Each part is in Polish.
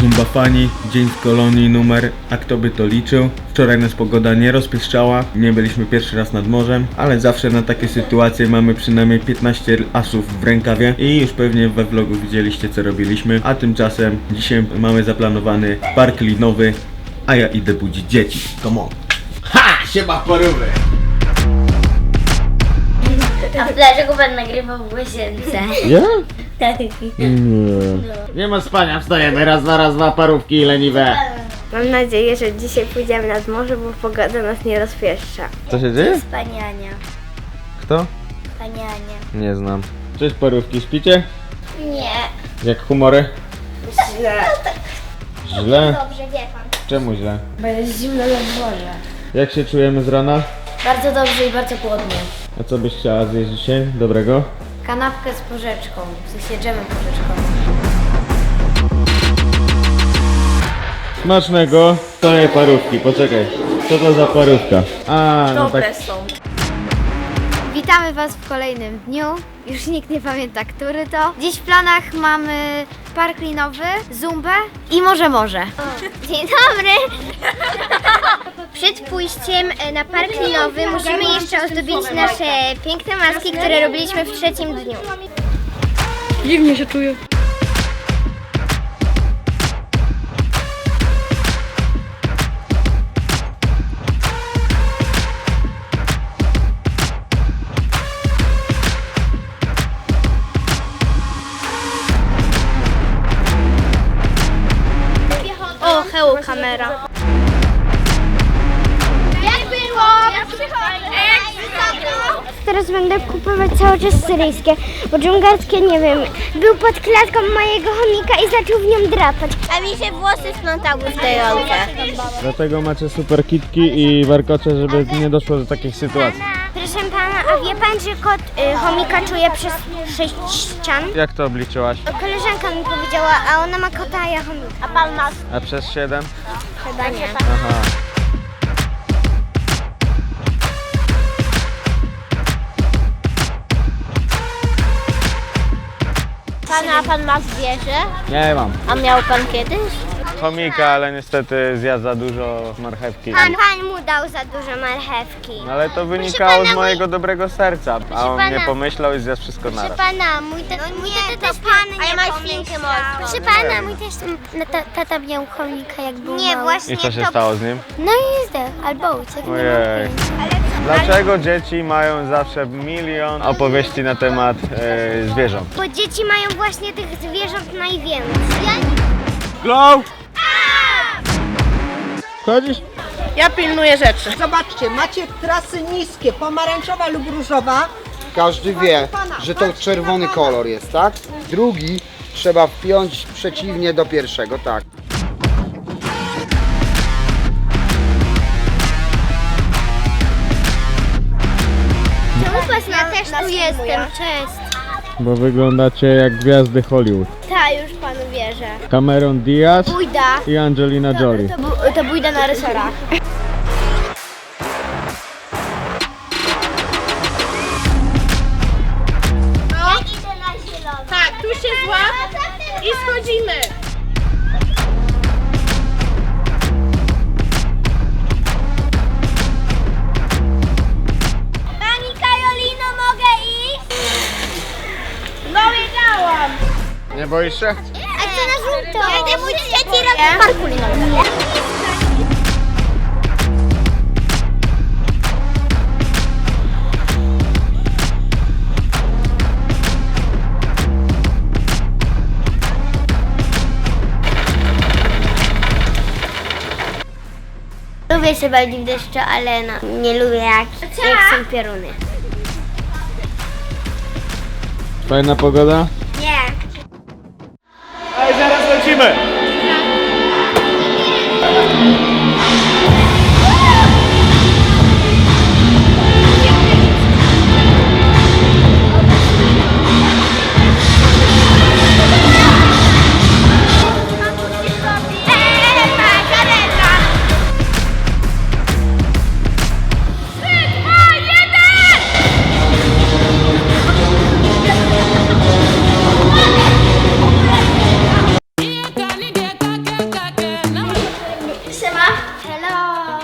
Zumba Fani, dzień w kolonii numer, a kto by to liczył? Wczoraj nas pogoda nie rozpieszczała, nie byliśmy pierwszy raz nad morzem, ale zawsze na takie sytuacje mamy przynajmniej 15 asów w rękawie i już pewnie we vlogu widzieliście co robiliśmy, a tymczasem dzisiaj mamy zaplanowany park linowy, a ja idę budzić dzieci. Come on. Ha! Siema porówy! A dlaczego pan nagrywał w łazience? Ja? Tak. Nie. Nie ma spania, wstajemy raz, dwa, raz, dwa, parówki leniwe. Mam nadzieję, że dzisiaj pójdziemy nad morze, bo pogoda nas nie rozpieszcza. Co się dzieje? Pani Ania. Kto? Pani Ania. Nie znam. Cześć parówki, śpicie? Nie. Jak humory? Źle. Źle? Dobrze, wie pan. Czemu źle? Bo jest zimno na dworze. Jak się czujemy z rana? Bardzo dobrze i bardzo głodnie. A co byś chciała zjeść dzisiaj? Dobrego? Kanapkę z porzeczką. W sensie dżemem porzeczką. Smacznego. To nie parówki, poczekaj. Co to za parówka? A, no tak. są. Witamy Was w kolejnym dniu. Już nikt nie pamięta, który to. Dziś w planach mamy park linowy, zumbę i może morze. Dzień dobry! Przed pójściem e, na park linowy musimy jeszcze ozdobić nasze piękne maski, które robiliśmy w trzecim dniu. Dziwnie się czuję. Hello kamera. Jak było? Teraz będę kupować cały czas syryjskie, bo dżungarskie nie wiem. Był pod klatką mojego chomika i zaczął w nią drapać. A mi się włosy splątały w tej ręce. Dlatego macie super kitki i warkocze, żeby nie doszło do takich sytuacji. Wie pan, że kot y, chomika czuje przez sześć ścian? Jak to obliczyłaś? Koleżanka mi powiedziała, a ona ma kota, a ja chomika. A pan ma? A przez 7? Chyba nie. Aha. Pana, pan ma zwierzę? Nie mam. A miał pan kiedyś? Chomika, ale niestety zjadł za dużo marchewki. Pan, pan mu dał za dużo marchewki. No ale to wynikało pana, z mojego dobrego serca, a on pana. nie pomyślał i zjadł wszystko Proszę naraz. pana, mój, ta, mój tata też pan A ja nie mam pomyślał. Proszę pana, mój też no, ta, tata miał chomika jak był Nie, właśnie I co się to... stało z nim? No i zdech, albo uciekł. nie Ojej. pojęcia. Dlaczego dzieci mają zawsze milion opowieści na temat e, zwierząt? Bo dzieci mają właśnie tych zwierząt najwięcej. Glow! Chodzisz? Ja pilnuję rzeczy. Zobaczcie, macie trasy niskie, pomarańczowa lub różowa. Każdy wie, że to czerwony kolor jest, tak? Drugi trzeba wpiąć przeciwnie do pierwszego, tak. Ja też tu jestem, cześć. Bo wyglądacie jak gwiazdy Hollywood. Ta, już panu wierzę. Cameron Diaz Bójda. i Angelina Jolie. To, bu- to bójda na resorach. Ja idę na zielono. Tak, tu się złap i schodzimy. Nie boisz się? A chcę na żółto. Ja mój trzeci rok w parku linowym. Lubię się bawić w deszczu, ale no, nie lubię jak, jak są pioruny. Fajna pogoda? Nie. Ej,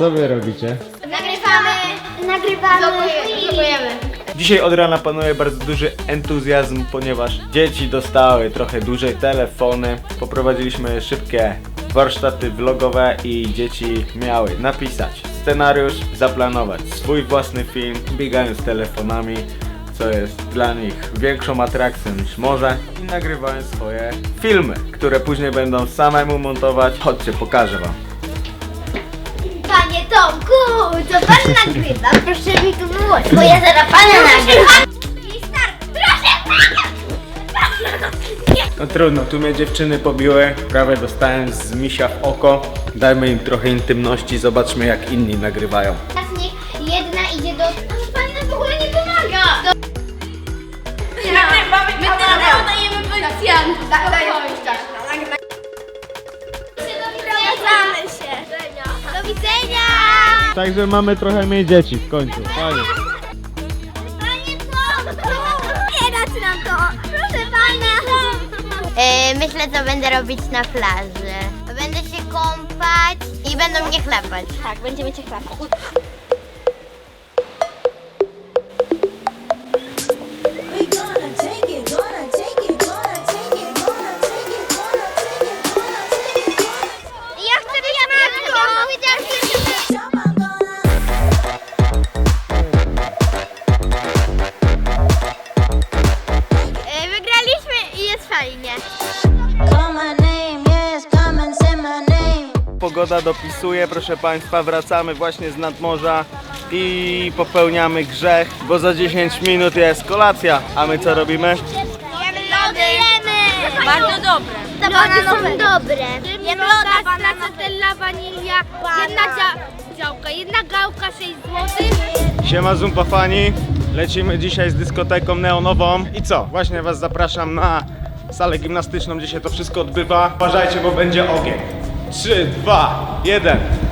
Co wy robicie? Nagrywamy, nagrywamy. Blokujemy. Dzisiaj od rana panuje bardzo duży entuzjazm, ponieważ dzieci dostały trochę dłużej telefony. Poprowadziliśmy szybkie warsztaty vlogowe i dzieci miały napisać scenariusz, zaplanować swój własny film, biegając telefonami, co jest dla nich większą atrakcją niż morze i nagrywają swoje filmy, które później będą samemu montować. Chodźcie, pokażę wam. Tomku, co pan nagrywa? Proszę mi tu wyłączyć, bo ja zaraz pana nagrywam. No trudno, tu mnie dziewczyny pobiły, prawie dostałem z misia w oko. Dajmy im trochę intymności, zobaczmy jak inni nagrywają. Także mamy trochę mniej dzieci w końcu, fajnie. Panie Tomku, nie dać nam to. Proszę pana. E, myślę, co będę robić na plaży. Będę się kąpać i będą mnie chlapać. Tak, będziemy cię chlapać. Pogoda dopisuje, proszę Państwa, wracamy właśnie z nadmorza i popełniamy grzech, bo za 10 minut jest kolacja, a my co robimy? Jemy lody. Jemy. Bardzo dobre. Te lody są dobre. Jemy loda, stracciatella, wanilia, jedna dzia- działka, jedna gałka 6 zł. Siema Zumpa Fani, lecimy dzisiaj z dyskoteką neonową i co? Właśnie Was zapraszam na salę gimnastyczną, gdzie się to wszystko odbywa. Uważajcie, bo będzie ogień. 3, 2, 1.